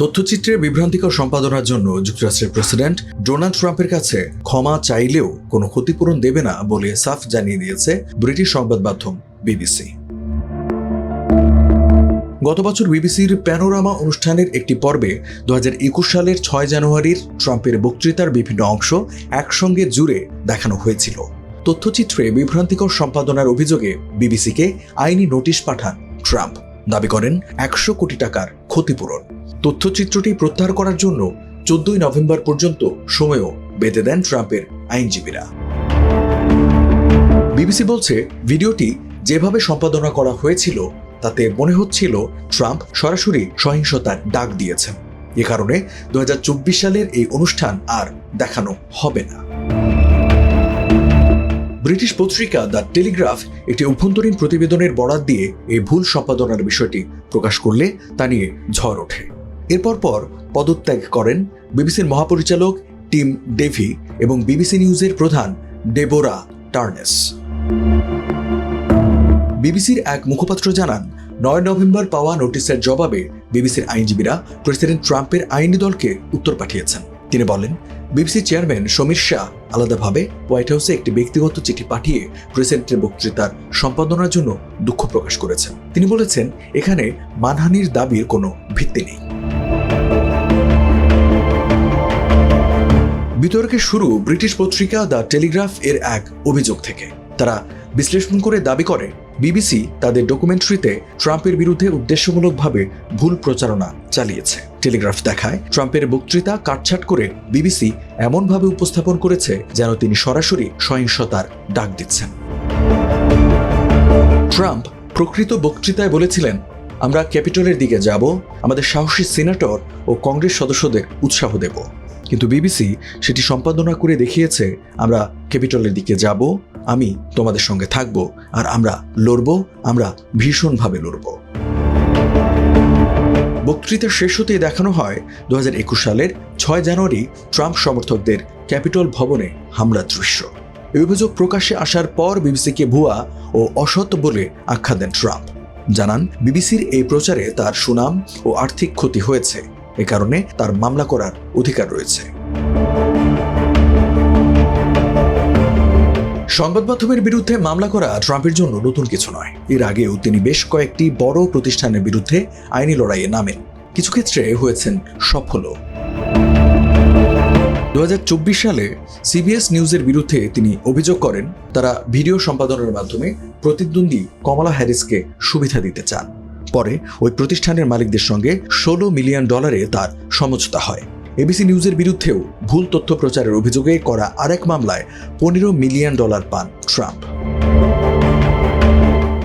তথ্যচিত্রে বিভ্রান্তিকর সম্পাদনার জন্য যুক্তরাষ্ট্রের প্রেসিডেন্ট ডোনাল্ড ট্রাম্পের কাছে ক্ষমা চাইলেও কোনো ক্ষতিপূরণ দেবে না বলে সাফ জানিয়ে দিয়েছে ব্রিটিশ সংবাদ মাধ্যম বিবিসি। গত বছর বিবিসির প্যানোরামা অনুষ্ঠানের একটি পর্বে দু হাজার একুশ সালের ছয় জানুয়ারির ট্রাম্পের বক্তৃতার বিভিন্ন অংশ একসঙ্গে জুড়ে দেখানো হয়েছিল। তথ্যচিত্রে বিভ্রান্তিকর সম্পাদনার অভিযোগে বিবিসিকে আইনি নোটিশ পাঠান ট্রাম্প। দাবি করেন, একশো কোটি টাকার ক্ষতিপূরণ। তথ্যচিত্রটি প্রত্যাহার করার জন্য চোদ্দই নভেম্বর পর্যন্ত সময়ও বেঁধে দেন ট্রাম্পের আইনজীবীরা। বিবিসি বলছে, ভিডিওটি যেভাবে সম্পাদনা করা হয়েছিল, তাতে মনে হচ্ছিল ট্রাম্প সরাসরি সহিংসতার ডাক দিয়েছেন। এ কারণে দু হাজার চব্বিশ সালের এই অনুষ্ঠান আর দেখানো হবে না। ব্রিটিশ পত্রিকা দ্য টেলিগ্রাফ একটি অভ্যন্তরীণ প্রতিবেদনের বরাত দিয়ে এই ভুল সম্পাদনার বিষয়টি প্রকাশ করলে তা নিয়ে ঝড় ওঠে। এরপর পর পদত্যাগ করেন বিবিসির মহাপরিচালক টিম ডেভি এবং বিবিসি নিউজের প্রধান ডেবোরা টার্নেস। বিবিসির এক মুখপাত্র জানান, নয় নভেম্বর পাওয়া নোটিশের জবাবে বিবিসির আইনজীবীরা প্রেসিডেন্ট ট্রাম্পের আইনি দলকে উত্তর পাঠিয়েছেন। তিনি বলেন, বিবিসি চেয়ারম্যান সমীর শাহ আলাদাভাবে হোয়াইট হাউসে একটি ব্যক্তিগত চিঠি পাঠিয়ে প্রেসিডেন্টের বক্তৃতার সম্পাদনার জন্য দুঃখ প্রকাশ করেছেন। তিনি বলেছেন, এখানে মানহানির দাবির কোনো ভিত্তি নেই। বিতর্কের শুরু ব্রিটিশ পত্রিকা দ্য টেলিগ্রাফ এর এক অভিযোগ থেকে। তারা বিশ্লেষণ করে দাবি করে, বিবিসি তাদের ডকুমেন্টারিতে ট্রাম্পের বিরুদ্ধে উদ্দেশ্যমূলকভাবে ভুল প্রচারণা চালিয়েছে। টেলিগ্রাফ দেখায়, ট্রাম্পের বক্তৃতা কাটছাট করে বিবিসি এমনভাবে উপস্থাপন করেছে যেন তিনি সরাসরি সহিংসতার ডাক দিচ্ছেন। ট্রাম্প প্রকৃত বক্তৃতায় বলেছিলেন, আমরা ক্যাপিটলের দিকে যাব, আমাদের সাহসী সিনেটর ও কংগ্রেস সদস্যদের উৎসাহ দেব। কিন্তু বিবিসি সেটি সম্পাদনা করে দেখিয়েছে, আমরা ক্যাপিটলের দিকে যাব, আমি তোমাদের সঙ্গে থাকব, আর আমরা লড়ব, আমরা ভীষণভাবে লড়ব। বক্তৃতা শেষ হতে দেখানো হয় দু হাজার একুশ সালের ছয় জানুয়ারি ট্রাম্প সমর্থকদের ক্যাপিটল ভবনে হামলার দৃশ্য। এই অভিযোগ প্রকাশ্যে আসার পর বিবিসিকে ভুয়া ও অসৎ বলে আখ্যা দেন ট্রাম্প। জানান, বিবিসির এই প্রচারে তার সুনাম ও আর্থিক ক্ষতি হয়েছে। এ কারণে তার মামলা করার অধিকার রয়েছে। সংবাদ মাধ্যমের বিরুদ্ধে মামলা করা ট্রাম্পের জন্য নতুন কিছু নয়। এর আগেও তিনি বেশ কয়েকটি বড় প্রতিষ্ঠানের বিরুদ্ধে আইনি লড়াইয়ে নামেন। কিছু ক্ষেত্রে হয়েছেন সফলও। দু সালে সিবিএস নিউজের বিরুদ্ধে তিনি অভিযোগ করেন, তারা ভিডিও সম্পাদনের মাধ্যমে প্রতিদ্বন্দ্বী কমলা হ্যারিসকে সুবিধা দিতে চান। পরে ওই প্রতিষ্ঠানের মালিকদের সঙ্গে ষোলো মিলিয়ন ডলারে তার সমঝোতা হয়। এবিসি নিউজের বিরুদ্ধেও ভুল তথ্য প্রচারের অভিযোগে করা আরেক মামলায় পনেরো মিলিয়ন ডলার পান ট্রাম্প।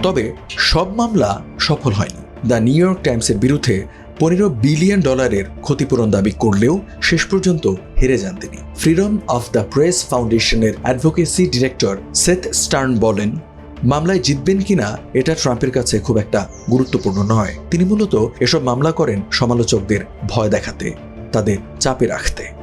তবে সব মামলা সফল হয়নি। দ্য নিউ ইয়র্ক টাইমসের বিরুদ্ধে পনেরো বিলিয়ন ডলারের ক্ষতিপূরণ দাবি করলেও শেষ পর্যন্ত হেরে যান তিনি। ফ্রিডম অফ দ্য প্রেস ফাউন্ডেশনের অ্যাডভোকেসি ডিরেক্টর সেথ স্টার্ন বলেন মামলায় জিতবেন কিনা, এটা ট্রাম্পের কাছে খুব একটা গুরুত্বপূর্ণ নয়। তিনি মূলত এসব মামলা করেন সমালোচকদের ভয় দেখাতে, তাদের চাপে রাখতে।